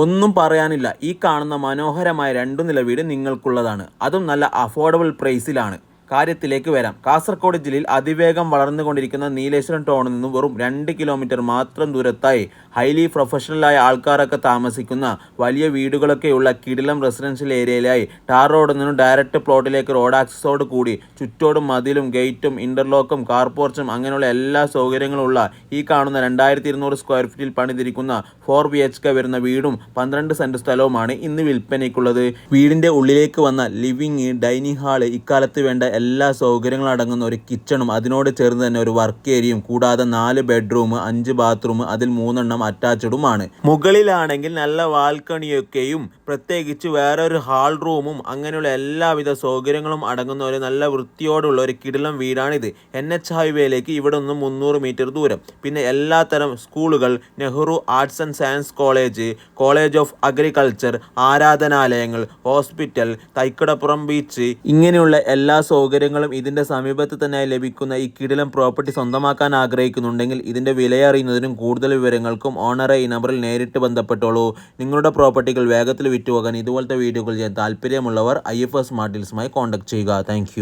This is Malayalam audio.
ഒന്നും പറയാനില്ല. ഈ കാണുന്ന മനോഹരമായ രണ്ടു നില വീട് നിങ്ങൾക്കുള്ളതാണ്. അതും നല്ല അഫോർഡബിൾ പ്രൈസിലാണ് കാര്യത്തിലേക്ക് വരാം. കാസർഗോഡ് ജില്ലയിൽ അതിവേഗം വളർന്നുകൊണ്ടിരിക്കുന്ന നീലേശ്വരം ടൗണിൽ നിന്നും വെറും രണ്ട് കിലോമീറ്റർ മാത്രം ദൂരത്തായി ഹൈലി പ്രൊഫഷണലായ ആൾക്കാരൊക്കെ താമസിക്കുന്ന വലിയ വീടുകളൊക്കെയുള്ള കിടിലം റെസിഡൻഷ്യൽ ഏരിയയിലായി ടാർ റോഡിൽ നിന്നും ഡയറക്റ്റ് പ്ലോട്ടിലേക്ക് റോഡ് ആക്സസോട് കൂടി ചുറ്റോടും മതിലും ഗേറ്റും ഇന്റർലോക്കും കാർപോർച്ചും അങ്ങനെയുള്ള എല്ലാ സൗകര്യങ്ങളും ഉള്ള ഈ കാണുന്ന രണ്ടായിരത്തി ഇരുന്നൂറ് സ്ക്വയർ ഫീറ്റിൽ പണിതിരിക്കുന്ന ഫോർ ബി എച്ച് കെ വരുന്ന വീടും പന്ത്രണ്ട് സെന്റ് സ്ഥലവുമാണ് ഇന്ന് വിൽപ്പനയ്ക്കുള്ളത്. വീടിന്റെ ഉള്ളിലേക്ക് വന്ന ലിവിങ് ഡൈനിങ് ഹാൾ ഇക്കാലത്ത് വേണ്ട എല്ലാ സൗകര്യങ്ങളും അടങ്ങുന്ന ഒരു കിച്ചണും അതിനോട് ചേർന്ന് തന്നെ ഒരു വർക്ക് ഏരിയയും കൂടാതെ നാല് ബെഡ്റൂം അഞ്ച് ബാത്റൂം അതിൽ മൂന്നെണ്ണം അറ്റാച്ചഡുമാണ് മുകളിലാണെങ്കിൽ നല്ല വാൽക്കണിയൊക്കെയും പ്രത്യേകിച്ച് വേറെ ഒരു ഹാൾ റൂമും അങ്ങനെയുള്ള എല്ലാവിധ സൗകര്യങ്ങളും അടങ്ങുന്ന ഒരു നല്ല വൃത്തിയോടുള്ള ഒരു കിടിലം വീടാണിത്. എൻ എച്ച് ഹൈവേയിലേക്ക് ഇവിടെ നിന്നും മുന്നൂറ് മീറ്റർ ദൂരം. പിന്നെ എല്ലാത്തരം സ്കൂളുകൾ Nehru arts and science college college of agriculture ആരാധനാലയങ്ങൾ ഹോസ്പിറ്റൽ തൈക്കടപ്പുറം ബീച്ച് ഇങ്ങനെയുള്ള എല്ലാ സൗകര്യങ്ങളും ഇതിന്റെ സമീപത്ത് തന്നെ ലഭിക്കുന്ന ഈ കിടിലം പ്രോപ്പർട്ടി സ്വന്തമാക്കാൻ ആഗ്രഹിക്കുന്നുണ്ടെങ്കിൽ ഇതിന്റെ വിലയറിയുന്നതിനും കൂടുതൽ വിവരങ്ങൾക്കും ഓണറെ ഈ നമ്പറിൽ നേരിട്ട് ബന്ധപ്പെട്ടോളൂ. നിങ്ങളുടെ പ്രോപ്പർട്ടികൾ വേഗത്തിൽ വിറ്റുപോകാൻ ഇതുപോലത്തെ വീഡിയോകൾ ചെയ്യാൻ താല്പര്യമുള്ളവർ ഐ എഫ് എസ് കോൺടാക്ട് ചെയ്യുക. താങ്ക്